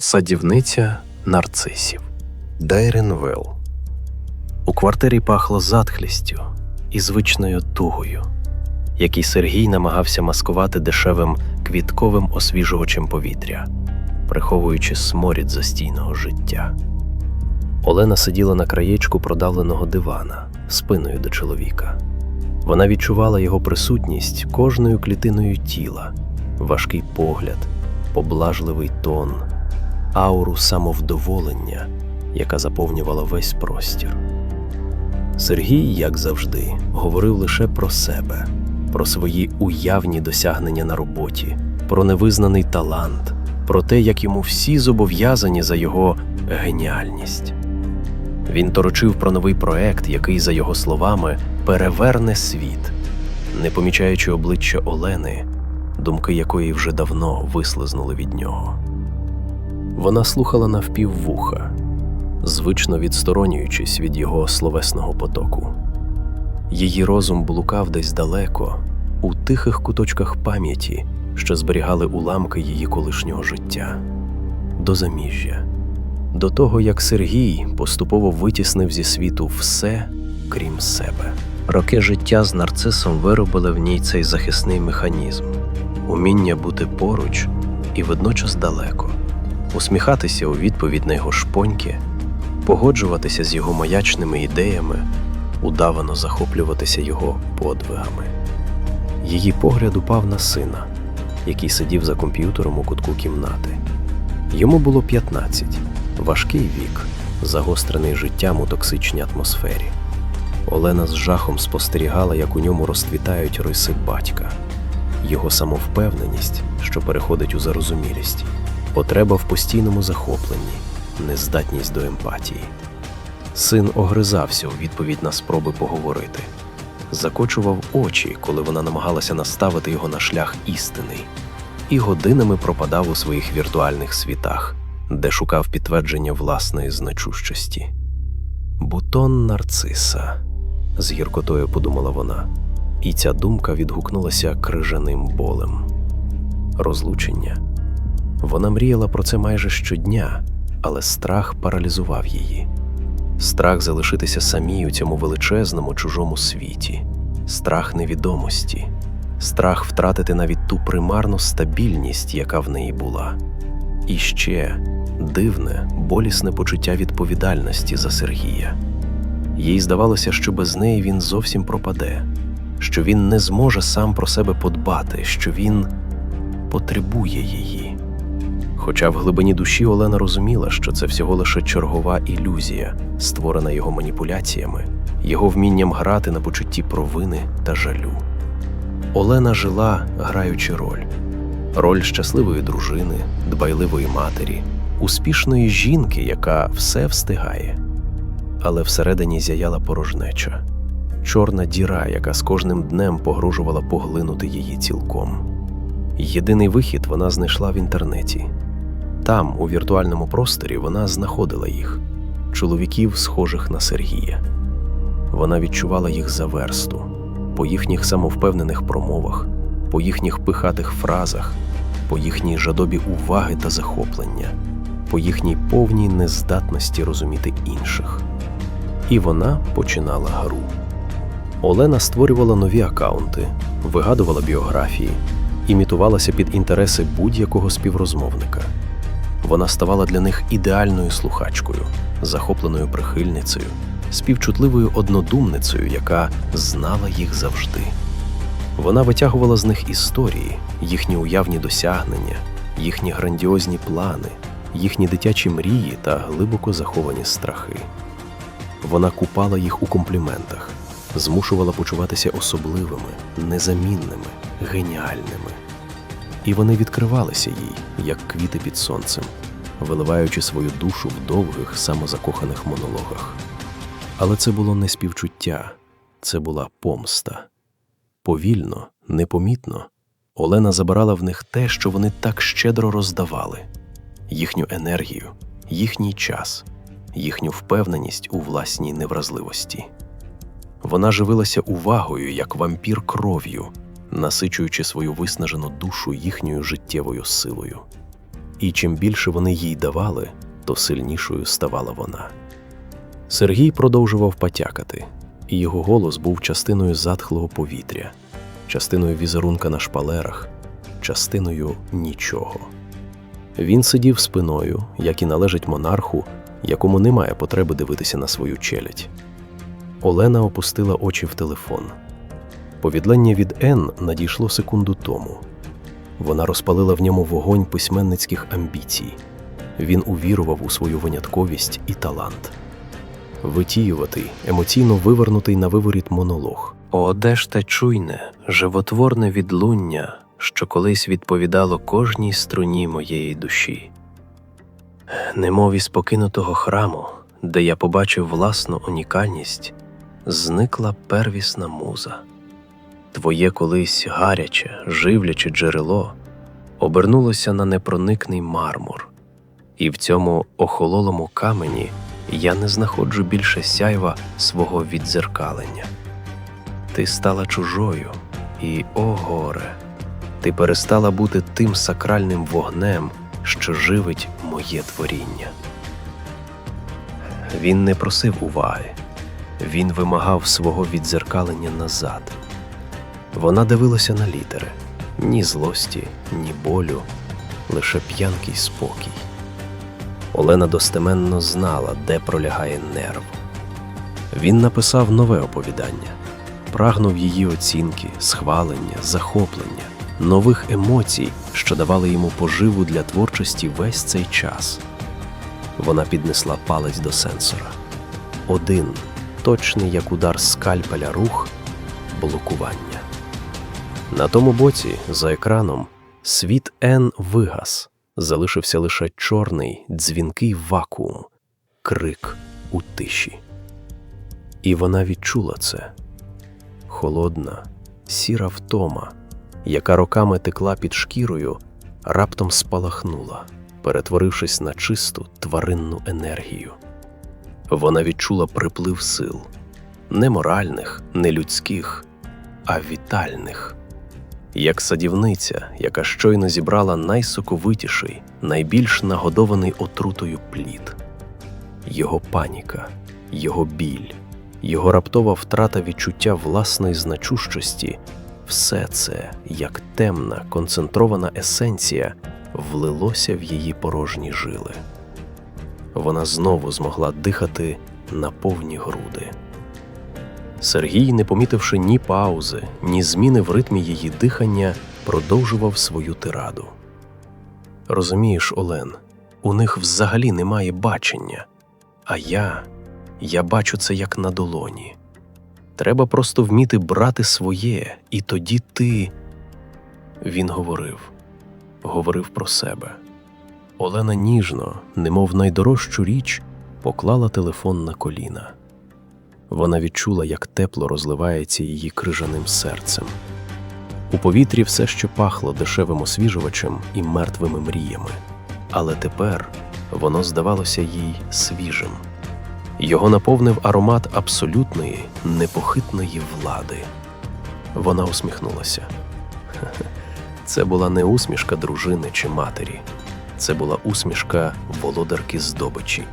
Садівниця нарцисів Дайрен Велл У квартирі пахло затхлістю і звичною тугою, який Сергій намагався маскувати дешевим квітковим освіжувачем повітря, приховуючи сморід застійного життя. Олена сиділа на краєчку продавленого дивана спиною до чоловіка. Вона відчувала його присутність кожною клітиною тіла, важкий погляд, поблажливий тон ауру самовдоволення, яка заповнювала весь простір. Сергій, як завжди, говорив лише про себе, про свої уявні досягнення на роботі, про невизнаний талант, про те, як йому всі зобов'язані за його геніальність. Він торочив про новий проект, який, за його словами, переверне світ, не помічаючи обличчя Олени, думки якої вже давно вислизнули від нього. Вона слухала навпіввуха, звично відсторонюючись від його словесного потоку. Її розум блукав десь далеко, у тихих куточках пам'яті, що зберігали уламки її колишнього життя, до заміжжя, до того, як Сергій поступово витіснив зі світу все, крім себе. Роки життя з нарцисом виробили в ній цей захисний механізм, уміння бути поруч і водночас далеко усміхатися у відповідь на його шпоньки, погоджуватися з його маячними ідеями, удавано захоплюватися його подвигами. Її погляд упав на сина, який сидів за комп'ютером у кутку кімнати. Йому було 15, важкий вік, загострений життям у токсичній атмосфері. Олена з жахом спостерігала, як у ньому розцвітають риси батька, його самовпевненість, що переходить у зарозумілість потреба в постійному захопленні, нездатність до емпатії. Син огризався у відповідь на спроби поговорити, закочував очі, коли вона намагалася наставити його на шлях істини, і годинами пропадав у своїх віртуальних світах, де шукав підтвердження власної значущості. Бутон нарциса, з гіркотою подумала вона, і ця думка відгукнулася крижаним болем. Розлучення. Вона мріяла про це майже щодня, але страх паралізував її. Страх залишитися самій у цьому величезному чужому світі, страх невідомості, страх втратити навіть ту примарну стабільність, яка в неї була. І ще дивне, болісне почуття відповідальності за Сергія. Їй здавалося, що без неї він зовсім пропаде, що він не зможе сам про себе подбати, що він потребує її. Хоча в глибині душі Олена розуміла, що це всього лише чергова ілюзія, створена його маніпуляціями, його вмінням грати на почутті провини та жалю. Олена жила, граючи роль роль щасливої дружини, дбайливої матері, успішної жінки, яка все встигає. Але всередині зяяла порожнеча, чорна діра, яка з кожним днем погрожувала поглинути її цілком. Єдиний вихід вона знайшла в інтернеті. Там, у віртуальному просторі, вона знаходила їх чоловіків, схожих на Сергія. Вона відчувала їх за версту, по їхніх самовпевнених промовах, по їхніх пихатих фразах, по їхній жадобі уваги та захоплення, по їхній повній нездатності розуміти інших. І вона починала гру. Олена створювала нові акаунти, вигадувала біографії, імітувалася під інтереси будь-якого співрозмовника. Вона ставала для них ідеальною слухачкою, захопленою прихильницею, співчутливою однодумницею, яка знала їх завжди. Вона витягувала з них історії, їхні уявні досягнення, їхні грандіозні плани, їхні дитячі мрії та глибоко заховані страхи. Вона купала їх у компліментах, змушувала почуватися особливими, незамінними, геніальними і вони відкривалися їй, як квіти під сонцем, виливаючи свою душу в довгих, самозакоханих монологах. Але це було не співчуття, це була помста. Повільно, непомітно, Олена забирала в них те, що вони так щедро роздавали їхню енергію, їхній час, їхню впевненість у власній невразливості. Вона живилася увагою, як вампір кров'ю насичуючи свою виснажену душу їхньою життєвою силою. і чим більше вони їй давали, то сильнішою ставала вона. Сергій продовжував потякати, і його голос був частиною затхлого повітря, частиною візерунка на шпалерах, частиною нічого. Він сидів спиною, як і належить монарху, якому немає потреби дивитися на свою челядь. Олена опустила очі в телефон. Повідлення від Н надійшло секунду тому. Вона розпалила в ньому вогонь письменницьких амбіцій. Він увірував у свою винятковість і талант. Витіюватий, емоційно вивернутий на виворіт монолог. О, де ж те чуйне, животворне відлуння, що колись відповідало кожній струні моєї душі. Немов із покинутого храму, де я побачив власну унікальність, зникла первісна муза. Твоє колись гаряче, живляче джерело обернулося на непроникний мармур, і в цьому охололому камені я не знаходжу більше сяйва свого віддзеркалення. Ти стала чужою, і, о горе, ти перестала бути тим сакральним вогнем, що живить моє творіння. Він не просив уваги, він вимагав свого віддзеркалення назад. Вона дивилася на літери ні злості, ні болю, лише п'янкий спокій. Олена достеменно знала, де пролягає нерв. Він написав нове оповідання, прагнув її оцінки, схвалення, захоплення, нових емоцій, що давали йому поживу для творчості весь цей час. Вона піднесла палець до сенсора. Один, точний як удар скальпеля рух, блокування. На тому боці, за екраном, світ Н вигас, залишився лише чорний, дзвінкий вакуум, крик у тиші. І вона відчула це. Холодна, сіра втома, яка роками текла під шкірою, раптом спалахнула, перетворившись на чисту тваринну енергію. Вона відчула приплив сил. Не моральних, не людських, а вітальних як садівниця, яка щойно зібрала найсоковитіший, найбільш нагодований отрутою плід. Його паніка, його біль, його раптова втрата відчуття власної значущості все це, як темна, концентрована есенція, влилося в її порожні жили. Вона знову змогла дихати на повні груди. Сергій, не помітивши ні паузи, ні зміни в ритмі її дихання, продовжував свою тираду. Розумієш, Олен, у них взагалі немає бачення, а я, я бачу це як на долоні. Треба просто вміти брати своє, і тоді ти. Він говорив, говорив про себе. Олена ніжно, немов найдорожчу річ, поклала телефон на коліна. Вона відчула, як тепло розливається її крижаним серцем. У повітрі все ще пахло дешевим освіжувачем і мертвими мріями, але тепер воно здавалося їй свіжим. Його наповнив аромат абсолютної, непохитної влади. Вона усміхнулася. Це була не усмішка дружини чи матері, це була усмішка володарки здобичі.